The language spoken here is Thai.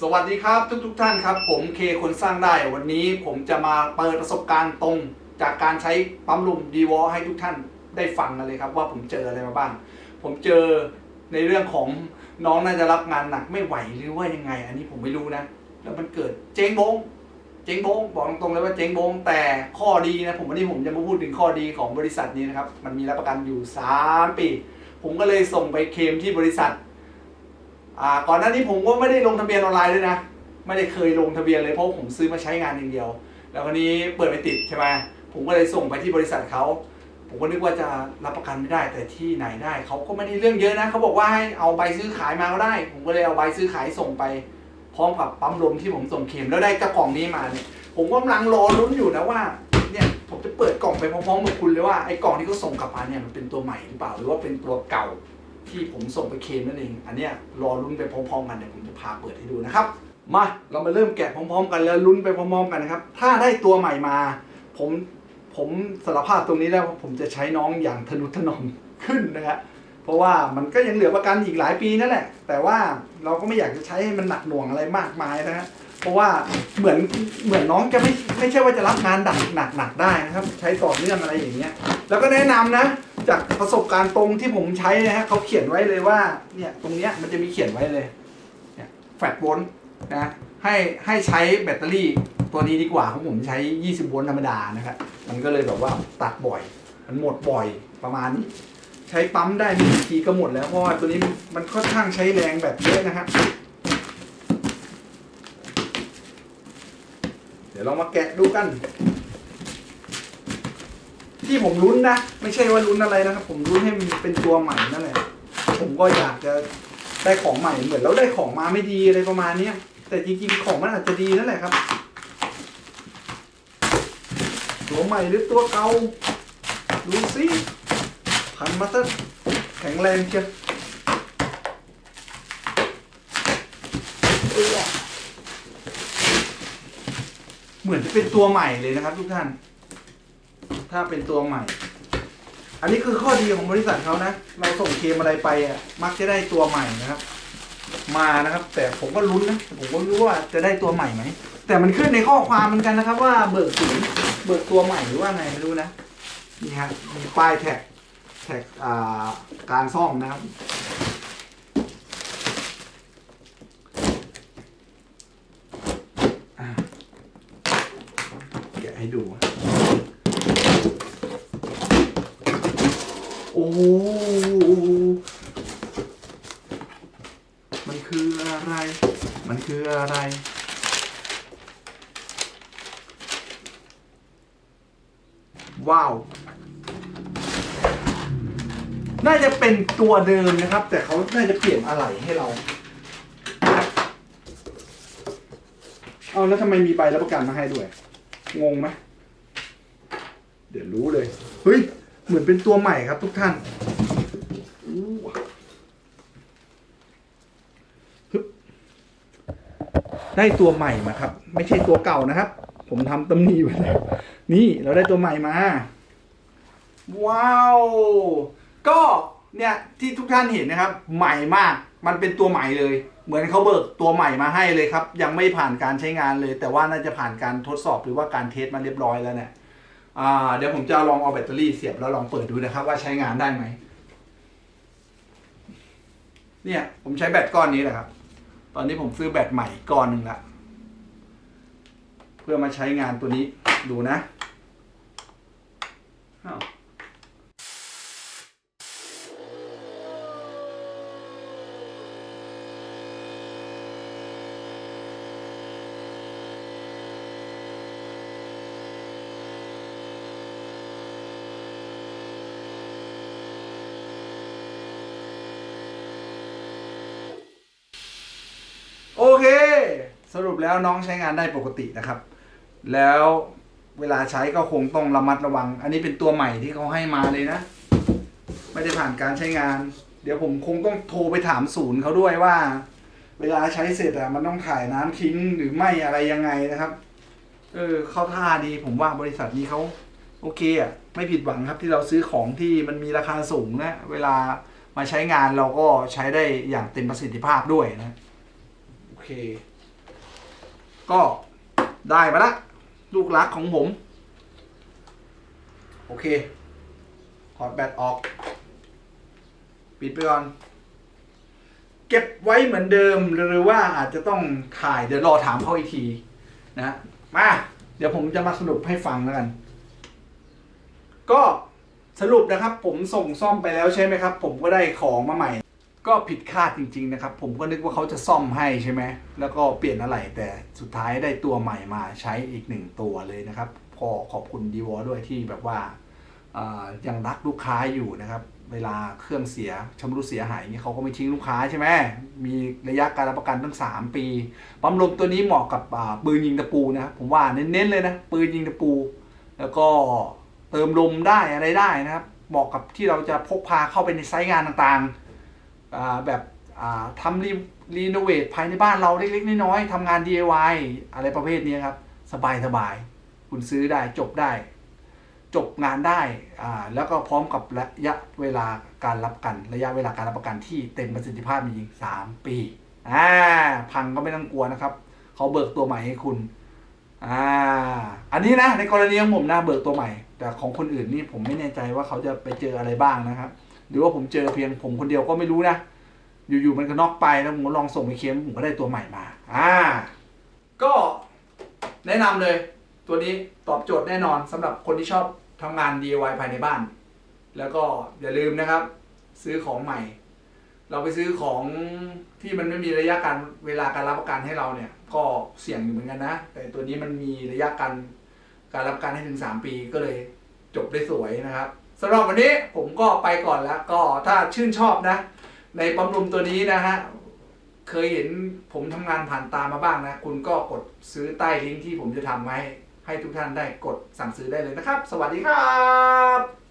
สวัสดีครับทุกทุกท่านครับ ผมเคคนสร้างได้วันนี้ผมจะมาเปิดประสบการณ์ตรง จากการใช้ปั๊มลมดีวอให้ทุกท่านได้ฟังกันเลยครับ ว่าผมเจออะไรมาบ้าง ผมเจอในเรื่องของน้องน่าจะรับงานหนักไม่ไหวหรือว่ายังไง อันนี้ผมไม่รู้นะ แล้วมันเกิดเจ๊งบงเจ๊งบงบอกตรงๆเลยว่าเจ๊งบงแต่ข้อดีนะผมวันนี้ผมจะมาพูดถึงข้อดีของบริษัทนี้นะครับมันมีรับประกันอยู่ 3 ปี ผมก็เลยส่งไปเคมที่บริษัท ก่อนหน้านี้ผมก็ไม่ได้ลงทะเบียนออนไลน์ด้วยนะ ไม่ได้เคยลงทะเบียนเลยเพราะผมซื้อมาใช้งานอย่างเดียว แล้วคราวนี้เปิดไม่ติดใช่ไหมผมก็เลยส่งไปที่บริษัทเขาผมก็นึกว่าจะรับประกันไม่ได้แต่ที่ไหนได้เขาก็ไม่ได้เรื่องเยอะนะเขาบอกว่าให้เอาใบซื้อขายมาก็ได้ ผมก็เลยเอาใบซื้อขายส่งไป พร้อมกับปั๊มลมที่ผมส่งเข็มแล้วได้กระกล่องนี้มาเนี่ยผมกำลังรอลุ้นอยู่นะว่าเนี่ยผมจะเปิดกล่องไปพร้อมๆกับคุณเลยว่าไอ้กล่องที่เขาส่งกลับมาเนี่ยมันเป็นตัวใหม่หรือเปล่าหรือว่าเป็นตัวเก่า ที่ผมส่งไปเคมนั่นเอง อันเนี้ยรอลุ้นไปพร้อมๆกันเดี๋ยวผมจะพาเปิดให้ดูนะครับ มาเรามาเริ่มแกะพร้อมๆ กันแล้วลุ้นไปพร้อมๆกันนะครับ ถ้าได้ตัวใหม่มา ผมผมสารภาพตรงนี้แล้วว่าผมจะใช้น้องอย่างทนุถนอมขึ้นนะครับเพราะว่ามันก็ยังเหลือประกันอีกหลายปีนั่นแหละ แต่ว่าเราก็ไม่อยากจะใช้ให้มันหนักหน่วงอะไรมากมายนะฮะเพราะว่าเหมือนเหมือนน้องจะไม่ไม่ใช่ว่าจะรับงานดักหนักหนักได้นะครับ ใช้ต่อเนื่องอะไรอย่างเงี้ย แล้วก็แนะนำนะ จากประสบการณ์ตรงที่ผมใช้นะฮะเขาเขียนไว้เลยว่าเนี่ยตรงเนี้ยมันจะมีเขียนไว้เลยเนี่ยแฟลตโวลต์นะให้ให้ใช้แบตเตอรี่ตัวนี้ดีกว่าของผมใช้ 20 โวลต์ธรรมดานะครับมันก็เลยแบบว่าตัดบ่อย มันหมดบ่อยประมาณนี้ใช้ปั๊มได้ไม่กี่ทีก็หมดแล้วเพราะว่าตัวนี้มันค่อนข้างใช้แรงแบบเยอะนะฮะเดี๋ยวเรามาแกะดูกัน ที่ผมลุ้นนะ ไม่ใช่ว่าลุ้นอะไรนะครับ ผมลุ้นให้มันเป็นตัวใหม่นั่นแหละ ผมก็อยากจะได้ของใหม่เหมือนเราได้ของมาไม่ดีอะไรประมาณเนี้ยแต่จริงๆของมันอาจจะดีนั่นแหละครับ ตัวใหม่หรือตัวเก่าดูสิพันมาซะแข็งแรงเชียวเหมือนจะเป็นตัวใหม่เลยนะครับทุกท่าน ถ้าเป็นตัวใหม่ อันนี้คือข้อดีของบริษัทเขานะ เราส่งเคมอะไรไปอะ มักจะได้ตัวใหม่นะครับ มานะครับ แต่ผมก็ลุ้นนะผมก็ไม่รู้ว่าจะได้ตัวใหม่ไหมแต่มันขึ้นในข้อความเหมือนกันนะครับ ว่าเบิกศูนย์เบิกตัวใหม่หรือว่าไงไม่รู้นะนี่ฮะมีป้ายแท็กแท็กอ่าการซ่อมนะครับแกะให้ดู โอ้มันคืออะไร มันคืออะไร ว้าว น่าจะเป็นตัวเดิมนะครับ แต่เขาน่าจะเปลี่ยนอะไหล่ให้เรา เอาแล้วทำไมมีใบรับประกันมาให้ด้วย งงไหมเดี๋ยวรู้เลย เฮ้ย เหมือนเป็นตัวใหม่ครับทุกท่านได้ตัวใหม่มาครับ ไม่ใช่ตัวเก่านะครับ ผมทำตำหนิไว้แล้วนี่เราได้ตัวใหม่มา ว้าว ก็เนี่ยที่ทุกท่านเห็นนะครับ ใหม่มากมันเป็นตัวใหม่เลย เหมือนเขาเบิกตัวใหม่มาให้เลยครับ ยังไม่ผ่านการใช้งานเลย แต่ว่าน่าจะผ่านการทดสอบหรือว่าการเทสมาเรียบร้อยแล้วเนี่ย เดี๋ยวผมจะลองเอาแบตเตอรี่เสียบแล้วลองเปิดดูนะครับ ว่าใช้งานได้ไหม เนี่ย ผมใช้แบตก้อนนี้แหละครับ ตอนนี้ผมซื้อแบตใหม่ก้อนหนึ่งละ เพื่อมาใช้งานตัวนี้ดูนะอ้าว โอเค สรุปแล้วน้องใช้งานได้ปกตินะครับ แล้วเวลาใช้ก็คงต้องระมัดระวัง อันนี้เป็นตัวใหม่ที่เขาให้มาเลยนะ ไม่ได้ผ่านการใช้งาน เดี๋ยวผมคงต้องโทรไปถามศูนย์เขาด้วยว่า เวลาใช้เสร็จอะมันต้องถ่ายน้ำทิ้งหรือไม่อะไรยังไงนะครับ เออเข้าท่าดีผมว่าบริษัทนี้เขาโอเคอะไม่ผิดหวังครับที่เราซื้อของที่มันมีราคาสูงนะเวลามาใช้งานเราก็ใช้ได้อย่างเต็มประสิทธิภาพด้วยนะ โอเค ก็ได้มาละ ลูกรักของผม โอเคถอดแบตออก ปิดไปก่อน เก็บไว้เหมือนเดิมหรือว่าอาจจะต้องถ่ายเดี๋ยวรอถามเขาอีกทีนะมาเดี๋ยวผมจะมาสรุปให้ฟังแล้วกัน ก็สรุปนะครับผมส่งซ่อมไปแล้วใช่ไหมครับ ผมก็ได้ของมาใหม่ ก็ผิดคาดจริง ๆ นะครับ ผมก็นึกว่าเขาจะซ่อมให้ใช่ไหมแล้วก็เปลี่ยนอะไรแต่สุดท้ายได้ตัวใหม่มาใช้อีกหนึ่งตัวเลยนะครับขอขอบคุณดีวอด้วยที่แบบว่าายังรักลูกค้าอยู่นะครับ เวลาเครื่องเสียชำรุดเสียหายอย่างนี้เขาก็ไม่ทิ้งลูกค้าใช่ไหมมีระยะการรับประกันตั้ง 3 ปีปั๊มลมตัวนี้เหมาะกับปืนยิงตะปูนะครับผมว่าเน้นๆเลยนะปืนยิงตะปู แล้วก็เติมลมได้อะไรได้นะครับเหมาะกับที่เราจะพกพาเข้าไปในไซต์งานต่างๆ แบบอ่าทำรีรีโนเวทภายในบ้านเราเล็กๆน้อยๆทำงาน DIY อะไรประเภทนี้ครับ สบายๆคุณซื้อได้จบได้ จบงานได้ แล้วก็พร้อมกับระยะเวลาการรับประกัน ระยะเวลาการรับประกันที่เต็มประสิทธิภาพจริงๆสามปีอ่าพังก็ไม่ต้องกลัวนะครับ เขาเบิกตัวใหม่ให้คุณอ่าอันนี้นะในกรณีของผมนะเบิกตัวใหม่ แต่ของคนอื่นนี่ผมไม่แน่ใจว่าเขาจะไปเจออะไรบ้างนะครับ หรือว่าผมเจอเพียงผมคนเดียวก็ไม่รู้นะ อยู่ๆมันก็น็อกไปแล้วผมลองส่งไปเคลมผมก็ได้ตัวใหม่มา อ่า ก็แนะนำเลย ตัวนี้ตอบโจทย์แน่นอนสำหรับคนที่ชอบทำงาน DIY ภายในบ้าน แล้วก็อย่าลืมนะครับ ซื้อของใหม่ เราไปซื้อของที่มันไม่มีระยะการเวลาการรับประกันให้เราเนี่ย ก็เสี่ยงอยู่เหมือนกันนะ แต่ตัวนี้มันมีระยะการการรับประกันให้ถึง 3 ปีก็เลยจบได้สวยนะครับ สำหรับวันนี้ผมก็ไปก่อนแล้วก็ถ้าชื่นชอบนะ ในปั๊มลมตัวนี้นะฮะเคยเห็นผมทำงานผ่านตามาบ้างนะ คุณก็กดซื้อใต้ลิงก์ที่ผมจะทำไว้ให้ทุกท่านได้กดสั่งซื้อได้เลยนะครับ สวัสดีครับ